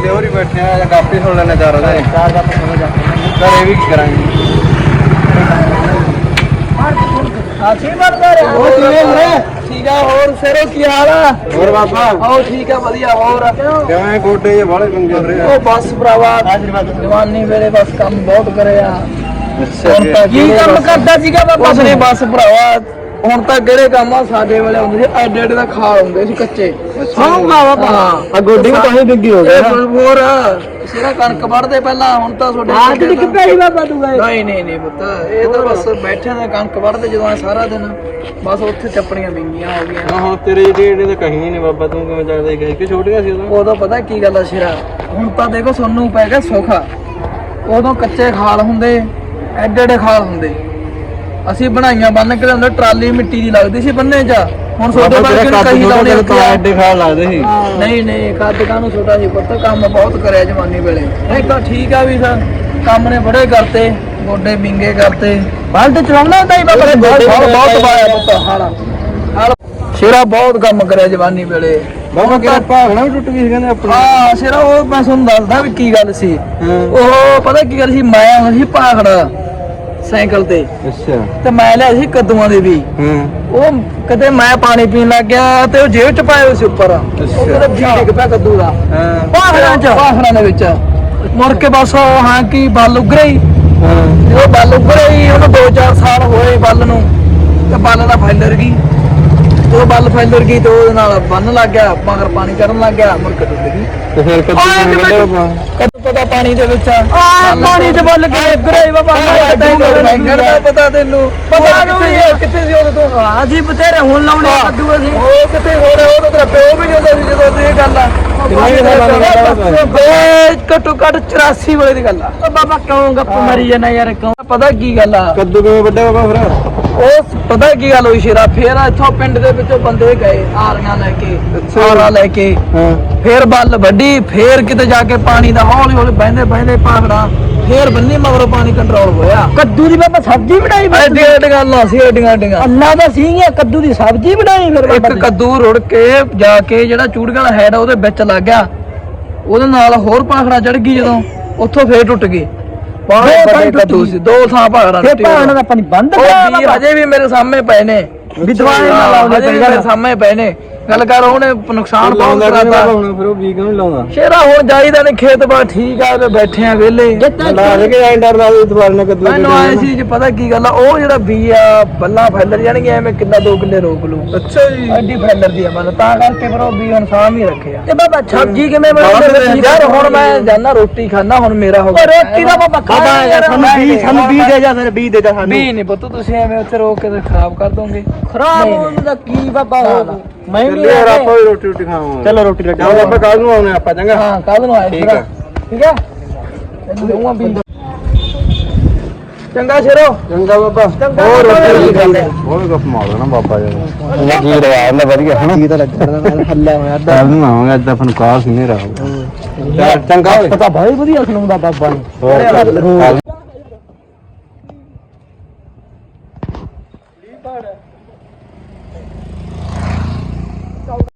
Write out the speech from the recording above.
ਕਰਦੇ ਹੋਰ ਹੀ ਬੈਠੇ ਆ ਜਾਂ ਕਾਪੀ ਸੁਣ ਲੈਣੇ ਚਾਰ ਉਹਦੇ ਚਾਰ ਦਾ ਪਸੰਦ ਜਾ ਘਰੇ ਵੀ ਕੀ ਕਰਾਂਗੇ? ਆਸੀ ਰਿਹਾ ਉਹ ਕਿਵੇਂ ਵੀਰੇ? ਠੀਕ ਆ ਹੋਰ ਸਿਰੋ ਕੀ ਹਾਲ ਆ? ਹੋਰ ਬਾਬਾ। ਆਓ ਠੀਕ ਆ ਵਧੀਆ ਹੋਰ? ਕਿਵੇਂ ਗੋਡੇ ਜੇ ਬਾਲੇ ਪੰਗੇ ਵੀਰੇ ਉਹ ਬਸ ਭਰਾਵਾ ਜਵਾਨੀ ਵੇਲੇ ਬਸ ਕੰਮ ਬਹੁਤ ਕਰਿਆ ਅੱਛਾ ਤਾਂ ਕੀ ਕੰਮ ਕਰਦਾ ਸੀਗਾ ਬਾਬਾ? ਬਸ ਭਰਾਵਾ। ਹੁਣ ਤਾਂ ਕਿਹੜੇ ਕੰਮ ਆ? ਸਾਡੇ ਵੇਲੇ ਹੁੰਦੇ ਸੀ ਐਡੇ ਐਡੇ ਦਾ ਖਾਲ ਹੁੰਦੇ ਸੀ ਕੱਚੇ। ਹਾਂ ਬਾਬਾ ਹਾਂ ਆ ਗੋਡੀ ਵੀ ਤਾਂ ਹੀ ਡਿੱਗੀ ਹੋ ਇਹ ਹੋਰ ਸਿਰਾ ਕਣਕ ਵੜਦੇ ਪਹਿਲਾਂ ਹੁਣ ਤਾਂ ਤੁਹਾਡੇ ਆ ਜਿਹੜੀ ਕਿੱਥੇ ਬਾਬਾ ਤੂੰ ਗਏ? ਨਹੀਂ ਨਹੀਂ ਨਹੀਂ ਪੁੱਤ ਇਹ ਤਾਂ ਬਸ ਬੈਠੇ ਨੇ ਕਣਕ ਵੜਦੇ ਜਦੋਂ ਸਾਰਾ ਦਿਨ ਬਸ ਉੱਥੇ ਚੱਪੜੀਆਂ ਵਿੰਗੀਆਂ ਹੋ ਗਈਆਂ। ਹਾਂ ਹੁਣ ਤੇਰੇ ਜਿਹੜੇ ਜਿਹੜੇ ਤਾਂ ਕਹੀ ਨਹੀਂ ਬਾਬਾ ਤੂੰ ਕਿਵੇਂ ਚੱਲਦਾ ਸੀ ਕਿ ਛੋਟੀਆਂ ਸੀ ਉਦੋਂ? ਉਦੋਂ ਪਤਾ ਕੀ ਗੱਲ ਆ ਸ਼ਿਰਾ ਹੁਣ ਤਾਂ ਦੇਖੋ ਸੋਨੂੰ ਪੈ ਗਿਆ ਸੁੱਖ ਉਦੋਂ ਕੱਚੇ ਖਾਲ ਹੁੰਦੇ ਐਡੇ ਐਡੇ ਖਾਲ ਹੁੰਦੇ। ਅਸੀਂ ਬਣਾਈਆਂ ਬੰਨ ਕੇ ਲਿਆਉਂਦੇ ਟਰਾਲੀ ਮਿੱਟੀ ਦੀ ਲੱਗਦੀ ਸੀ ਬੰਨੇ 'ਚ। ਹੁਣ ਛੋਟੇ ਵਰਗੇ ਨੂੰ ਕਹੀ ਲਾਉਣੇ ਤਾਂ ਐਡੇ ਖਾਲ ਲੱਗਦੇ ਸੀ। ਨਹੀਂ ਨਹੀਂ ਕੱਦ ਕਾਹਨੂੰ ਛੋਟਾ ਸੀ ਪੁੱਤ? ਕੰਮ ਬਹੁਤ ਕਰਿਆ ਜਵਾਨੀ ਵੇਲੇ। ਨਹੀਂ ਤਾਂ ਠੀਕ ਆ ਵੀ ਸਰ ਕੰਮ ਨੇ ਬੜੇ ਕਰਤੇ ਗੋਡੇ ਵਿੰਗੇ ਕਰਤੇ। ਬਲਦ ਚਲਾਉਣਾ ਹੁੰਦਾ ਹੀ ਬਾਬਾ ਬਹੁਤ ਬਹੁਤ ਬਾਇਆ ਪੁੱਤ ਹਾਲ। ਸ਼ੇਰਾ ਬਹੁਤ ਕੰਮ ਕਰਿਆ ਜਵਾਨੀ ਵੇਲੇ। ਬਾਬਾ ਕਿਹੜਾ ਭਾਗਣਾ ਵੀ ਟੁੱਟ ਗਈ ਸੀ ਕਹਿੰਦੇ ਆਪਣੀ। ਹਾਂ ਸ਼ੇਰਾ ਉਹ ਮੈਂ ਤੁਹਾਨੂੰ ਦੱਸਦਾ ਵੀ ਕੀ ਗੱਲ ਸੀ। ਉਹ ਪਤਾ ਕੀ ਗੱਲ ਸੀ? ਮੈਂ ਆਉਂਦਾ ਸੀ ਭਾਖੜਾ। ਸਾਈਕਲ ਤੇ। ਅੱਛਾ। ਤੇ ਮੈਂ ਲਿਆ ਸੀ ਕੱਦੂਆਂ ਦੇ ਵੀ। ਹਾਂ। ਉਹ ਕਦੇ ਮੈਂ ਪਾਣੀ ਪੀਣ ਲੱਗ ਗਿਆ ਤੇ ਉਹ ਜੇਬ ਚ ਪਾਏ ਹੋਏ ਸੀ ਉੱਪਰ। ਉਹ ਅੱਛਾ। ਕਦੇ ਵੀ ਡਿੱਗ ਪਿਆ ਕੱਦੂ ਦਾ। ਹਾਂ। ਪਾਖੜਾਂ ਚ। ਪਾਖੜਾਂ ਦੇ ਵਿੱਚ। ਮੁੜ ਕੇ ਬਸ ਉਹ ਹਾਂ ਕੀ ਬੱਲ ਉਗਰੇ ਹੀ। ਹਾਂ। ਜਦੋਂ ਬੱਲ ਉਗਰੇ ਹੀ ਉਹਨੂੰ 2-4 ਸਾਲ ਹੋਏ ਬੱਲ ਨੂੰ। ਤੇ ਬੱਲ ਦਾ ਫੈਲਰ ਗਈ। ਉਹ ਬੱਲ ਫੈਲਰ ਗਈ ਤੇ ਉਹਦੇ ਨਾਲ ਬੰਨ ਲੱਗ ਗਿਆ ਮਗਰ ਪਾਣੀ ਕਰਨ ਲੱਗ ਗਿਆ ਮੁੜ ਕੇ ਡੁੱਬ ਗਈ। ਤੇ ਫਿਰ ਕਦੋਂ ਓਏ ਕਿਵੇਂ ਕਿਵੇਂ- ਕੱਢਿਆ ਪਤਾ ਪਾਣੀ ਦੇ ਵਿੱਚ। ਆ ਪਾਣੀ ਚ ਬੱਲ ਕੇ ਉਗਰੇ ਹੀ ਬਾਬਾ ਬੈਂਗਣ ਦਾ ਪਤਾ ਤੈਨੂੰ। ਪਤਾ ਕਿੱਥੇ ਕਿੱਥੇ ਸੀ? ਉਦੋਂ ਤੂੰ? ਅਸੀਂ ਬਥੇਰੇ ਹੁਣ ਲਾਉਣੇ ਆ ਕੱਦੂ ਅਸੀਂ। ਉਹ ਕਿਤੇ ਹੋਰ ਉਹ ਤਾਂ ਤੇਰਾ ਪਿਓ ਵੀ ਨਹੀਂ ਹੁੰਦਾ ਸੀ ਜਦੋਂ ਦੀ ਇਹ ਗੱਲ ਆ। ਆ? ਘੱਟੋ ਘੱਟ 84 ਵੇਲੇ ਦੀ ਗੱਲ ਆ। ਬਾਬਾ ਕਿਉਂ ਗੱਪ ਮਾਰੀ ਜਾਣਾ ਯਾਰ ਕਿਉਂ? ਪਤਾ ਕੀ ਗੱਲ ਆ? ਕੱਦੂ ਕਿਵੇਂ ਵੱਡਾ ਬਾਬਾ ਫਿਰ? ਉਹ ਪਤਾ ਕੀ ਗੱਲ ਹੋਈ ਸ਼ੇਰਾ? ਫੇਰ ਇੱਥੋਂ ਪਿੰਡ ਦੇ ਵਿੱਚੋਂ ਬੰਦੇ ਗਏ ਆਰੀਆਂ ਲੈ ਕੇ ਅੱਛਾ। ਆਰਾ ਲੈ ਕੇ। ਹਾਂ। ਫੇਰ ਬੱਲ ਵੱਡੀ ਫੇਰ ਕਿਤੇ ਜਾ ਕੇ ਪਾਣੀ ਦਾ ਹੌਲੀ ਹੌਲੀ ਬਹਿੰਦੇ ਬਹਿੰਦੇ ਪਾਖੜਾ ਫੇਰ ਬੰਨੀ ਮਗਰੋਂ ਪਾਣੀ ਕੰਟਰੋਲ ਹੋਇਆ। ਕੱਦੂ ਦੀ ਬਾਬਾ ਸਬਜ਼ੀ ਬਣਾਈ ਬਾਬਾ ਐਡੀ ਐਡੀ ਗੱਲਾਂ ਸੀ ਐਡੀਆਂ ਐਡੀਆਂ। ਅੱਲਾ ਦਾ ਸੀਗੀਆਂ ਕੱਦੂ ਦੀ ਸਬਜ਼ੀ ਬਣਾਈ ਫਿਰ ਇੱਕ ਬਾਬਾ ਜੀ। ਕੱਦੂ ਰੁੜ ਕੇ ਜਾ ਕੇ ਜਿਹੜਾ ਚੂੜਗਾ ਵਾਲਾ ਹੈਡ ਆ ਉਹਦੇ ਵਿੱਚ ਲੱਗ ਗਿਆ। ਉਹਦੇ ਨਾਲ ਹੋਰ ਪਾਖੜਾ ਚੜ ਗਈ ਜਦੋਂ ਉੱਥੋਂ ਫੇਰ ਟੁੱਟ ਗਈ। ਬਾਹਰ ਦੋ ਵੱਡੇ ਟੁੱਟ ਕੱਦੂ। ਸੀ ਦੋ ਥਾਂ ਫਿਰ ਟੁੱਟੀ ਭਾਣ ਦਾ ਪਾਣੀ ਬੰਦ ਉਹ ਪਿਆ ਵੀਰ ਬਾਬਾ ਹਜੇ ਵੀ ਮੇਰੇ ਸਾਹਮਣੇ ਪਏ ਨੇ। ਵਿਦਵਾਨ ਨਾਲ ਲਾਉਂਦੇ ਹਜੇ ਵੀ ਮੇਰੇ ਸਾਹਮਣੇ ਪਏ ਨੇ। ਗੱਲ ਕਰ ਉਹਨੇ ਨੁਕਸਾਨ ਬਹੁਤ ਕਰਾਤਾ। ਹੁਣ ਫਿਰ ਉਹ ਵੀ ਕਿਉਂ ਨੀ ਲਾਉਂਦਾ? ਸ਼ੇਰਾ ਹੁਣ ਜਾਈਦਾ ਨੇ ਖੇਤ ਬਾ ਠੀਕ ਆ ਤੇ ਬੈਠੇ ਆ ਵਿਹਲੇ। ਲਾ ਦੇ ਕੇ ਐਂਡਰ ਲਾ ਦੇ ਦੁਬਾਰਾ ਨਾ ਕੱਦੂ ਮੈਨੂੰ ਆਏ ਸੀ ਜੀ ਪਤਾ ਕੀ ਗੱਲ ਆ ਉਹ ਜਿਹੜਾ ਬੀ ਆ ਬੱਲਾ ਫੈਲਰ ਜਾਣਗੇ ਐਵੇਂ ਕਿੱਲਾ 2 ਕਿੱਲੇ ਰੋਕ ਲੂ ਅੱਛਾ ਜੀ। ਐਡੀ ਫੈਲਰ ਦੀ ਆ ਮਨ ਤਾਂ ਕਰਕੇ ਫਿਰ ਉਹ ਬੀ ਹੁਣ ਸਾਂਭ ਹੀ ਰੱਖਿਆ ਤੇ ਬਾਬਾ ਸਬਜ਼ੀ ਕਿਵੇਂ ਬਣਾਉਂਦੇ ਯਾਰ ਹੁਣ ਮੈਂ ਜਾਣਾ ਰੋਟੀ ਖਾਣਾ ਹੁਣ ਮੇਰਾ ਹੋ ਓ ਰੋਟੀ ਦਾ ਬਾਬਾ ਖਾ ਬਾਬਾ ਯਾਰ ਸਾਨੂੰ ਬੀਜ- ਸਾਨੂੰ ਬੀਜ ਦੇ ਜਾ ਫਿਰ ਬੀਜ ਦੇ ਜਾ ਵੀ ਨਹੀਂ ਪੁੱਤ ਤੁਸੀਂ ਐਵੇਂ ਉੱਥੇ ਰੋਕ ਕੇ ਖਰਾਬ ਕਰ ਦੋਗੇ। ਖਰਾਬ ਹੋਣ ਦਾ ਕੀ ਬਾਬਾ ਹੋ ਮੈਂ ਵੀ ਆਪਾਂ ਰੋਟੀ ਰੋਟੀ ਖਾਵਾਂਗੇ। ਚਲੋ ਰੋਟੀ ਰੋਟੀ ਆਪਾਂ ਕੱਲ ਨੂੰ ਆਉਣੇ ਆਪਾਂ ਚੰਗਾ? ਹਾਂ ਕੱਲ ਨੂੰ ਆਏ ਠੀਕ ਆ। ਠੀਕ ਆ? ਤੈਨੂੰ ਦੇਵਾਂ ਵੀ। ਚੰਗਾ ਸ਼ੇਰੋ। ਚੰਗਾ ਬਾਬਾ। ਹੋਰ ਰੋਟੀ ਰੋਟੀ ਖਾਂਦੇ ਹੋਰ ਗੱਪ ਮਾਰਦਾ ਨਾ ਬਾਬਾ ਜੀ। ਉਹ ਕੀ ਰਵਾਇਆ ਨਾ ਵਧੀਆ ਹਨਾ? ਕੀ ਤਾਂ ਲੱਗਦਾ ਮੈਂ ਹੱਲਾ ਹੋਇਆ ਕੱਲ ਨੂੰ ਆਵਾਂਗੇ ਅੱਜ ਤਾਂ ਫਨਕਾਰ ਸੁਣੇ ਰਹੋ। ਚੰਗਾ ਪਤਾ ਭਾਈ ਵਧੀਆ ਸੁਣਾਉਂਦਾ ਬਾਬਾ ਨੇ ਹੋਰ salgado.